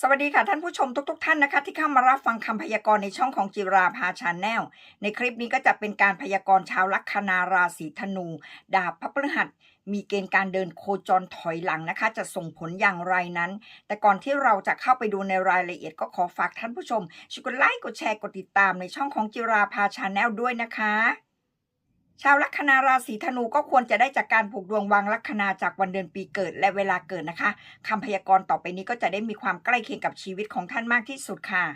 สวัสดีค่ะท่านผู้ชมทุกๆท่านนะคะ ที่เข้ามารับฟังคำพยากรณ์ในช่องของจิราภาชาแนลในคลิปนี้ก็จะเป็นการพยากรณ์ชาวลัคนาราศีธนู ดาบพระพฤหัสมีเกณฑ์การเดินโคจรถอยหลังนะคะ จะส่งผลอย่างไรนั้น แต่ก่อนที่เราจะเข้าไปดูในรายละเอียดก็ขอฝากท่านผู้ชมช่วยกดไลค์กดแชร์กดติดตามในช่องของจิราภาชาแนลด้วยนะคะ ชาวลัคนาราศีธนูก็ควรจะได้จากการผูกดวงวางลัคนาจากวันเดือนปีเกิดและเวลาเกิดนะคะคำพยากรณ์ต่อไปนี้ก็จะได้มีความใกล้เคียงกับชีวิตของท่านมากที่สุดค่ะ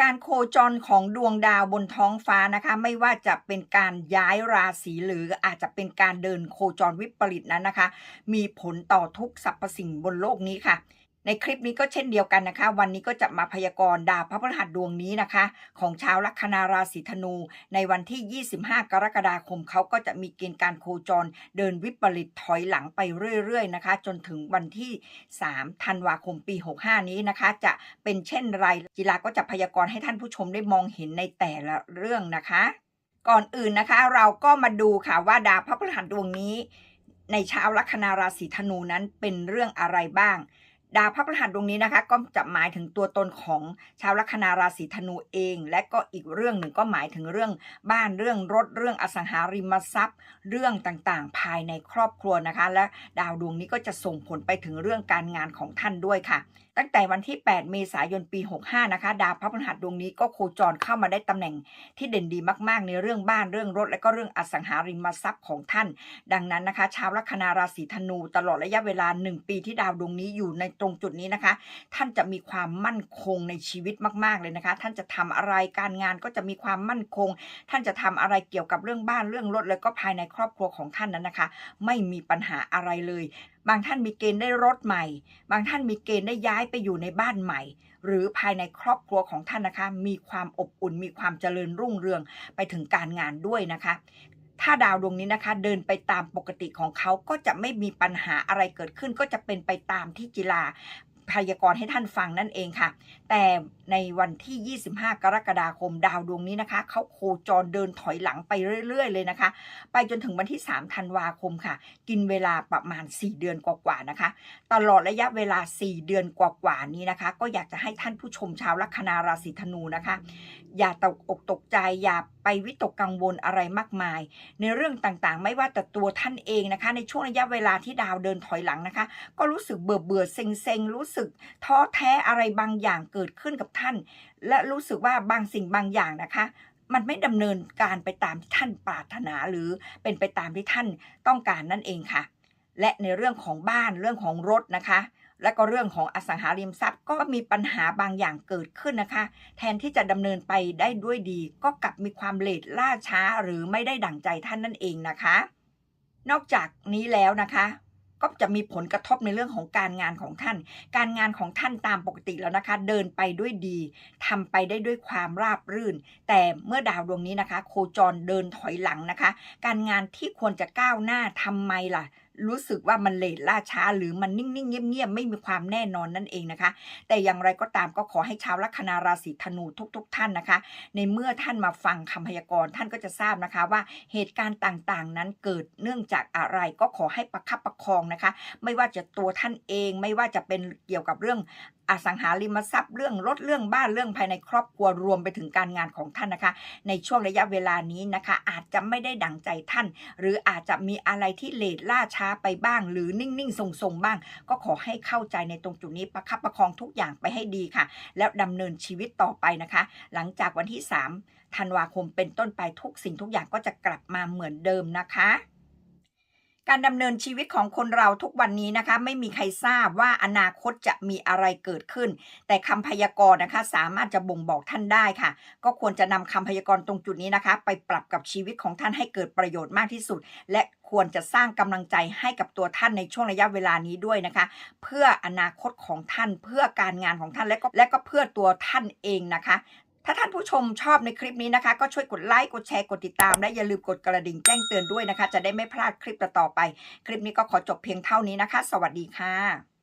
การโคจรของดวงดาวบนท้องฟ้านะคะ ไม่ว่าจะเป็นการย้ายราศีหรืออาจจะเป็นการเดินโคจรวิปริตนั้นนะคะ มีผลต่อทุกสรรพสิ่งบนโลกนี้ค่ะ ในคลิปนี้ก็เช่นเดียวกันนะคะ วันนี้ก็จะมาพยากรณ์ดาวพระพฤหัสดวงนี้นะคะ ของชาวลัคนาราศีธนู ในวันที่ 25 กรกฎาคมเขาก็จะมีเกณฑ์การโคจร เดินวิปริตถอยหลังไปเรื่อยๆนะคะ จนถึงวันที่ 3 ธันวาคมปี 65 นี้นะคะ จะเป็นเช่นไรจิราก็จะพยากรณ์ให้ท่านผู้ชมได้มองเห็นในแต่ละเรื่องนะคะ ก่อนอื่นนะคะ เราก็มาดูค่ะว่าดาวพระพฤหัสดวงนี้ ในชาวลัคนาราศีธนูนั้นเป็นเรื่องอะไรบ้าง ดาวพระพฤหัสดวงนี้นะคะ ก็จะหมายถึงตัวตนของชาวลัคนาราศีธนูเอง และก็อีกเรื่องหนึ่งก็หมายถึงเรื่องบ้านเรื่องรถเรื่องอสังหาริมทรัพย์ เรื่องต่างๆ ภายในครอบครัวนะคะ และดาวดวงนี้ก็จะส่งผลไปถึงเรื่องการงานของท่านด้วยค่ะ ตั้งแต่วันที่ 8 เมษายนปี 65 นะคะ ดาวพระพฤหัสดวงนี้ก็โคจรเข้ามาได้ตำแหน่งที่เด่นดีมากๆ ในเรื่องบ้านเรื่องรถ และก็เรื่องอสังหาริมทรัพย์ของท่าน ดังนั้นนะคะ ชาวลัคนาราศีธนูตลอดระยะเวลา 1 ปีที่ดาวดวงนี้อยู่ในตรงจุดนี้นะคะ ท่านจะมีความมั่นคงในชีวิตมาก ๆเลยนะคะ ท่านจะทำอะไรการงานก็จะมีความมั่นคง ท่านจะทำอะไรเกี่ยวกับเรื่องบ้านเรื่องรถแล้วก็ภายในครอบครัวของท่านนั้นนะคะ ไม่มีปัญหาอะไรเลย บางท่านมีเกณฑ์ได้รถใหม่ บางท่านมีเกณฑ์ได้ย้ายไปอยู่ในบ้านใหม่ หรือภายในครอบครัวของท่านนะคะ มีความอบอุ่น มีความเจริญรุ่งเรืองไปถึงการงานด้วยนะคะ ถ้าดาวดวงนี้นะคะ เดินไปตามปกติของเขาก็จะไม่มีปัญหาอะไรเกิดขึ้น ก็จะเป็นไปตามที่กีฬาพยากรณ์ให้ท่านฟังนั่นเองค่ะ แต่ ในวันที่ 25 กรกฎาคมดาวดวงนี้นะคะ เขาโคจรเดินถอยหลังไปเรื่อย ๆ เลยนะคะ ไปจนถึงวันที่ 3 ธันวาคมค่ะ กินเวลาประมาณ 4 เดือนกว่าๆนะคะ ตลอดระยะเวลา 4 เดือนกว่าๆนี้นะคะ ก็อยากจะให้ท่านผู้ชมชาวลัคนาราศีธนูนะคะ อย่าตกอกตกใจอย่าไปวิตกกังวลอะไรมากมาย ในเรื่องต่างๆ ไม่ว่าแต่ตัวท่านเองนะคะ ในช่วงระยะเวลาที่ดาวเดินถอยหลังนะคะ ก็รู้สึกเบื่อเบื่อเซ็งเซ็งรู้สึกท้อแท้อะไรบางอย่างเกิดขึ้นกับท่านและรู้สึกว่าบางสิ่งบางอย่างนะคะ มันไม่ดำเนินการไปตามที่ท่านปรารถนาหรือเป็นไปตามที่ท่านต้องการนั่นเองค่ะ และในเรื่องของบ้านเรื่องของรถนะคะและก็เรื่องของอสังหาริมทรัพย์ก็มีปัญหาบางอย่างเกิดขึ้นนะคะ แทนที่จะดำเนินไปได้ด้วยดี ก็กลับมีความเลทล่าช้าหรือไม่ได้ดั่งใจท่านนั่นเองนะคะ นอกจากนี้แล้วนะคะ ก็จะมีผลกระทบในเรื่องของการงานของท่าน การงานของท่านตามปกติแล้วนะคะ เดินไปด้วยดีทำไปได้ด้วยความราบรื่น แต่เมื่อดาวดวงนี้นะคะ โคจรเดินถอยหลังนะคะ การงานที่ควรจะก้าวหน้าทำไมล่ะ รู้สึกว่ามันเลทล่าช้า หรือมันนิ่งๆเงียบๆไม่มีความแน่นอนนั่นเองนะคะ แต่อย่างไรก็ตามก็ขอให้ชาวลัคนาราศีธนูทุกๆท่านนะคะ ในเมื่อท่านมาฟังคำพยากรณ์ท่านก็จะทราบนะคะว่าเหตุการณ์ต่างๆ นั้นเกิดเนื่องจากอะไรก็ขอให้ประคับประคองนะคะ ไม่ว่าจะตัวท่านเองไม่ว่าจะเป็นเกี่ยวกับเรื่อง อสังหาริมทรัพย์เรื่องรถเรื่องบ้านเรื่องภายในครอบครัวรวมไปถึงการงานของท่านนะคะ ในช่วงระยะเวลานี้นะคะ อาจจะไม่ได้ดั่งใจท่าน หรืออาจจะมีอะไรที่เลทล่าช้าไปบ้าง หรือนิ่งๆทรงๆบ้าง ก็ขอให้เข้าใจในตรงจุดนี้ประคับประคองทุกอย่างไปให้ดีค่ะ แล้วดำเนินชีวิตต่อไปนะคะ หลังจากวันที่ 3 ธันวาคมเป็นต้นไปทุกสิ่งทุกอย่างก็จะกลับมาเหมือนเดิมนะคะ การดำเนินชีวิตของคนเราทุกวันนี้นะคะ ไม่มีใครทราบว่าอนาคตจะมีอะไรเกิดขึ้น แต่คำพยากรณ์นะคะ สามารถจะบ่งบอกท่านได้ค่ะ ก็ควรจะนำคำพยากรณ์ตรงจุดนี้นะคะ ไปปรับกับชีวิตของท่านให้เกิดประโยชน์มากที่สุด และควรจะสร้างกำลังใจให้กับตัวท่านในช่วงระยะเวลานี้ด้วยนะคะ เพื่ออนาคตของท่านเพื่อการงานของท่านและก็และก็เพื่อตัวท่านเองนะคะ ถ้าท่านผู้ชมชอบในคลิปนี้นะคะ ก็ช่วยกดไลค์ กดแชร์ กดติดตาม และอย่าลืมกดกระดิ่งแจ้งเตือนด้วยนะคะ จะได้ไม่พลาดคลิปต่อๆไป คลิปนี้ก็ขอจบเพียงเท่านี้นะคะ สวัสดีค่ะ